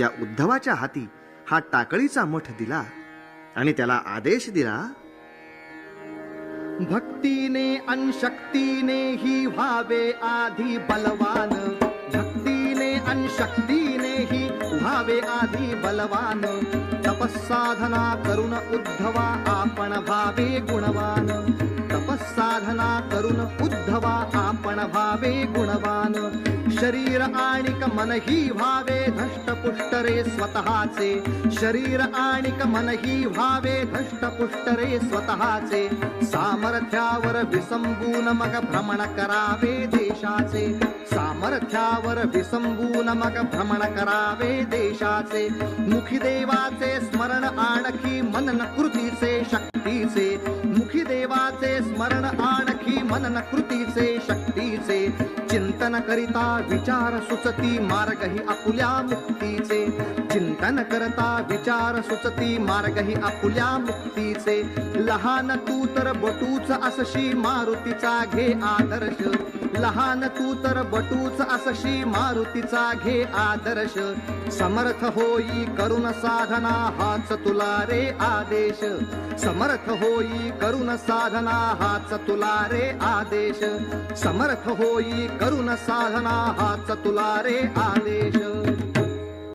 त्या उद्धवाच्या हाती हा टाकळीचा मठ दिला आणि त्याला आदेश दिला भक्तीने अनशक्तीने ही व्हावे आधी बलवान. भक्तीने अनशक्तीने ही व्हावे आधी बलवान. तपस्साधना करून उद्धवा आपण भावे गुणवान. तपस्साधना करून उद्धवा आपण भावे गुणवान. शरीर आणिक मनही व्हावे धष्टपुष्ट रे स्वतःचे. शरीर आणिक मनही व्हावे धष्टपुष्ट रे स्वतःचे. सामर्थ्यावर विसंबून मग भ्रमण करावे देशाचे. सामर्थ्यावर विसंबून मग भ्रमण करावे देशाचे. मुखी देवाचे स्मरण आणखी मनन कृतीचे शक्तीचे. मुखी देवाचे स्मरण आण आणखी मनन कृतीचे शक्तीचे. चिंतन करिता विचार सुचती मार्ग ही आपुल्या मुक्तीचे. चिंतन करता विचार सुचती मार्ग ही आपुल्या मुक्तीचे. लहान तू तर बटूच असशी मारुतीचा घे आदर्श. लहान तू तर बटूच असशी मारुतीचा घे आदर्श. समर्थ होई करुण साधना हाच तुला रे आदेश. समर्थ होई करुण साधना हाच तुला रे आदेश. समर्थ होई करुण साधना हाच तुला रे आदेश.